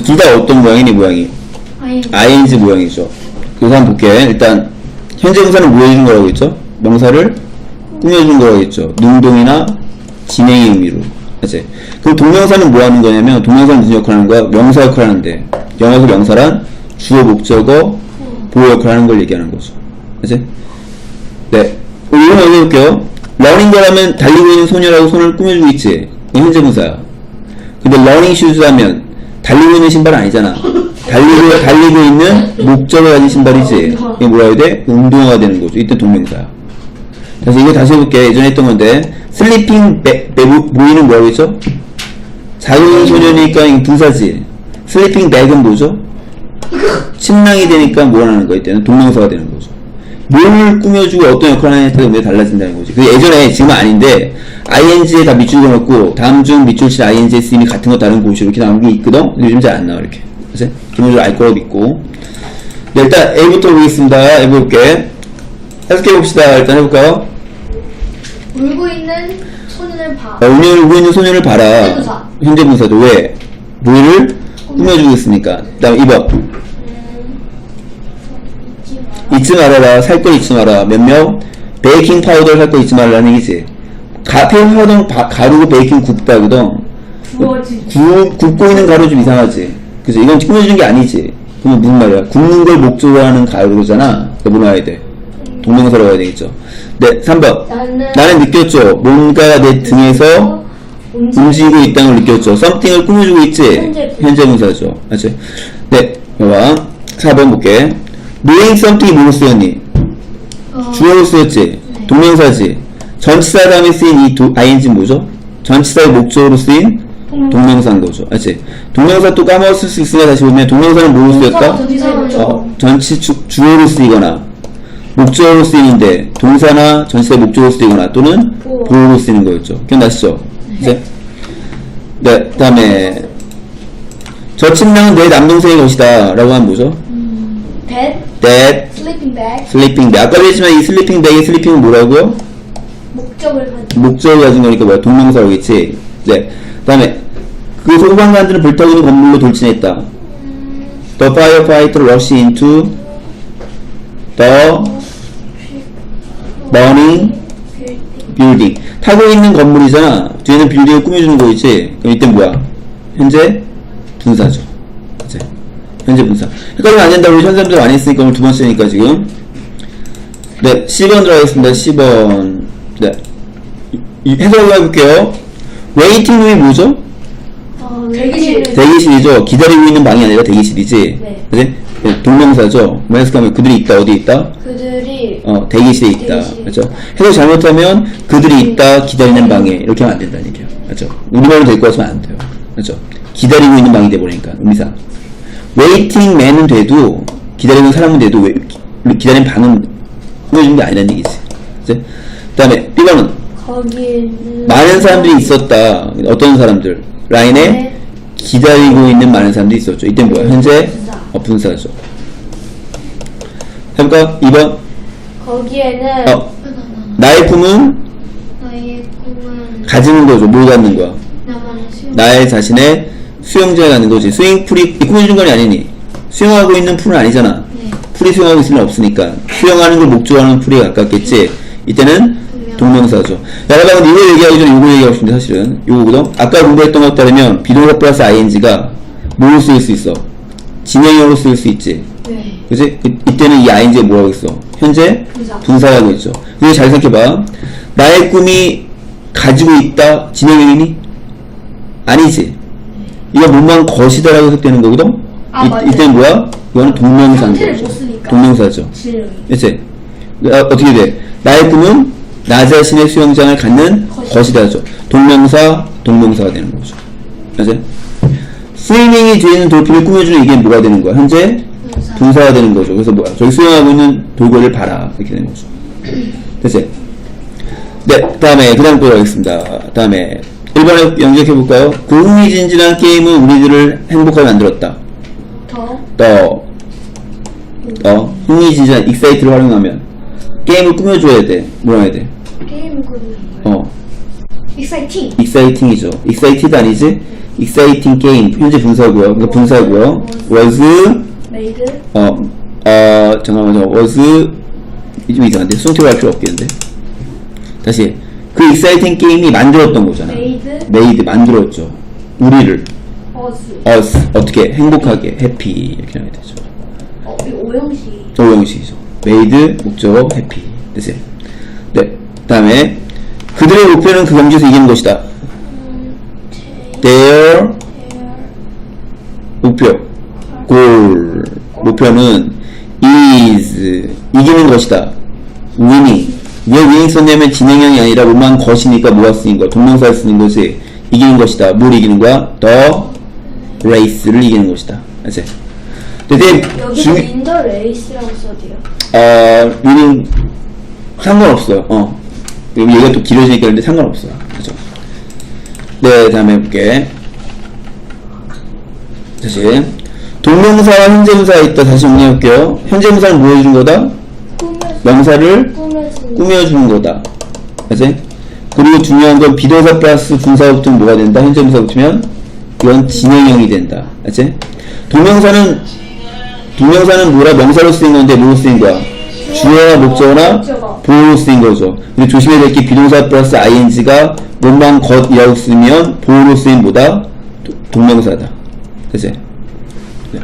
둘 다 어떤 모양이니 모양이? ing 모양이죠. 그래서 한번 볼게. 일단 현재 분사는 뭐 해준 거라고 했죠? 명사를 꾸며준 거라고 했죠. 능동이나 진행의 의미로. 맞지? 그럼 동명사는 뭐 하는 거냐면 동명사는 무슨 역할 하는 거야? 명사 역할 하는데 영어에서 명사란 주어, 목적어, 보호 역할 하는 걸 얘기하는 거죠. 맞지? 네. 그럼 이거 먼저 해볼게요. 러닝 거라면 달리고 있는 소녀라고 손을 꾸며주고 있지. 현재 분사야. 근데 러닝 슈즈 하면 달리고 있는 신발 아니잖아. 달리고 달리고 있는 목적을 가진 신발이지. 이게 뭐라 해야 돼? 운동화가 되는 거죠. 이때 동명사야. 그래서 이거 다시 해볼게. 예전에 했던 건데 슬리핑 백 보이는 뭐라고 했죠? 있는 소녀니까 분사지. 슬리핑 백은 뭐죠? 침낭이 되니까 뭘 하는 거야? 이때는 동명사가 되는 거죠. 뭘 꾸며주고 어떤 역할을 하냐에 따라 달라진다는 거지. 그 예전에 지금은 아닌데 ing에 다 밑줄 그어놓고 다음 중 밑줄치 ing에 쓰임이 같은 거 다른 곳이 이렇게 나오는 게 있거든. 요즘 잘 안 나와 이렇게. 그래서 기본적으로 알 거라고 믿고. 네, 일단 A부터 보겠습니다. 해볼게. 해석해 봅시다. 일단 해볼까요? 울고 있는 소년을 봐. 자, 운영을 울고 있는 소년을 봐라. 현재분사. 현재분사도 왜? 뭐를 꾸며주고 있으니까. 그 다음 2번. 잊지 말아라. 살 거 잊지 마라. 몇 명? 베이킹 파우더를 살 거 잊지 말라는 얘기지. 파우더는 바- 가루고 베이킹 굽다거든. 구워지. 구, 굽고 있는 가루 좀 이상하지. 그죠? 이건 꾸며주는 게 아니지. 그러면 무슨 말이야? 굽는 걸 목적으로 하는 가루잖아. 뭐 나와야 돼? 동명사로 가야 되겠죠. 네, 3번. 나는 나는 느꼈죠. 뭔가 내 등에서 움직이고 있다는 걸 느꼈죠. something을 꾸며주고 있지. 현재 현재 분사죠. 맞지? 네, 봐봐. 4번 볼게. Doing something이 뭐로 쓰였니? 어, 주어로 쓰였지. 동명사지. 전치사 다음에 쓰인 이 도, ing는 뭐죠? 전치사의 목적으로 쓰인 동명사 인 거죠. 맞지? 동명사 또 까먹었을 수 있으니까 다시 보면 동명사는 뭐로 쓰였다? 어, 전치 주, 주어로 쓰이거나 목적으로 쓰이는데 동사나 전치사의 목적으로 쓰이거나 또는 보호. 보호로 쓰이는 거였죠. 기억나시죠? 이제 네, 다음에 저 침낭은 내 남동생의 것이다 라고 하면 뭐죠? Bed, that sleeping bag, sleeping bag 아까 얘기했지만 이 sleeping bag의 sleeping은 뭐라고요? 목적을 가진 목적을 가진 거니까 뭐야? 동명사겠지. 네. 다음에 그 소방관들은 불타고 있는 건물로 돌진했다. The firefighter rushed into the burning building. 타고 있는 건물이잖아. 뒤에는 빌딩을 꾸며주는 거있지. 그럼 이때 뭐야? 현재 분사죠. 현재 분사. 헷갈리면 안 된다고 우리 현사람들 많이 했으니까 오늘 두번 쓰니까 지금. 네, 10번 들어가겠습니다. 10번. 네. 이- 해석을 해볼게요. 웨이팅 룸이 뭐죠? 어, 대기실 대기실이죠. 기다리고 있는 방이 아니라 대기실이지. 네. 그지? 네, 동명사죠. 뭐 해석하면 그들이 있다. 어디 있다? 그들이 어, 대기실에 있다. 대기실. 그렇죠? 해석 잘못하면 그들이 있다. 기다리는 방에 이렇게 하면 안 된다는 얘기야. 그렇죠? 우리말로 데리고 와서는 안 돼요. 그렇죠? 기다리고 있는 방이 돼 버리니까 의미상. 웨이팅 맨은 돼도 기다리는 사람은 돼도 왜, 기- 기다리는 방은 꾸며주는 게 아니라는 얘기지. 그치? 그다음에 B번은 거기에는 많은 사람들이 있었다. 어떤 사람들? 라인에 네. 기다리고 있는 많은 사람들이 있었죠. 이때 뭐야? 현재. 어, 분사죠. 해볼까? 2번. 거기에는 어, 나의 꿈은 나의 꿈은 가지는 거죠. 뭘 갖는 거야? 나만의 나의 자신의 수영장에 가는 거지. 스윙풀이 꾸며준 건 아니니. 수영하고 있는 풀은 아니잖아. 네. 풀이 수영하고 있을 리는 없으니까. 수영하는 걸 목적으로 하는 풀이 가깝겠지. 이때는 동명사죠. 자, 여러분, 이거 얘기하기 전에 이거 얘기하고 싶은데, 사실은. 요거거든? 아까 공부했던 것 따르면, 비동사 플러스 ing가 뭐로 쓰일 수 있어? 진행형으로 쓰일 수 있지. 네. 그지? 이- 이때는 이 ing에 뭐라고 했어? 현재 분사. 분사라고 했죠. 근데 잘 생각해봐. 나의 꿈이 가지고 있다 진행형이니? 아니지. 이거 몸만 것이다라고 해석되는 거거든? 아, 이. 이때는 뭐야? 이거는 동명사인 형태를 거죠. 못 쓰니까. 동명사죠. 그치? 아, 어떻게 돼? 나의 꿈은 나 자신의 수영장을 갖는 것이다. 것이다죠. 동명사, 동명사가 되는 거죠. 맞지? 스위밍이 뒤에 있는 돌핀을 꾸며주는 이게 뭐가 되는 거야? 현재 분사. 분사가 되는 거죠. 그래서 뭐야? 저기 수영하고 있는 돌고래를 봐라. 이렇게 되는 거죠. 됐지? 네, 다음에, 그 다음 또 가겠습니다. 다음에, 1번에 연결해 볼까요? 그 흥미진진한 게임은 우리들을 행복하게 만들었다. 더 더, 더, 흥미진진한, 익사이트를 활용하면, 게임을 꾸며줘야 돼. 뭐라 해야 돼? 게임 거예요. 어, exciting 익사이팅이죠. 익사이티드 아니지? exciting game 현재 분사고요. 그러니까 분사고요. was 메이드 어, 어, 잠깐만요. was 좀 이상한데 손톱 할 필요 없겠는데. 다시 그 exciting 게임이 만들었던 거잖아. 메이드 made 만들었죠. 우리를 어스 us 어떻게 행복하게 happy 이렇게 하게 되죠. 어, 이 오형식 오형식이죠. made 목적 happy 됐어요. 네. 그다음에 그들의 목표는 그 경기에서 이기는 것이다. 음, their 목표 goal 목표는 is 이기는 것이다. winning 왜 winning 썼냐면 진행형이 아니라 뭐만 것이니까 뭐가 쓰인 거야 동명사를 쓰는 것이 이기는 것이다. 뭘 이기는 거야? the race를 이기는 것이다. 알지? 근데 여기 중 인더 레이스라고 써도요 어, winning 상관없어요. 어. 여기 얘기가 또 길어지니까 근데 상관없어요. 그죠? 네, 다음에 볼게. 다시. 동명사와 현재분사가 있다. 다시 정리해볼게요. 현재분사는 뭐 해주는 거다? 명사를 꾸며주는 거다. 그치? 그리고 중요한 건 비동사 플러스 분사가 붙으면 뭐가 된다? 현재 분사 붙으면 이건 진행형이 된다. 그치? 동명사는 동명사는 뭐라 명사로 쓰인 건데 뭐로 쓰인 거야? 주어나 목적어나 목적어. 보호로 쓰인 거죠. 근데 조심해야 될 게 비동사 플러스 ing가 뭐만 것이라고 쓰면 보호로 쓰인? 도- 동명사다. 그치? 네.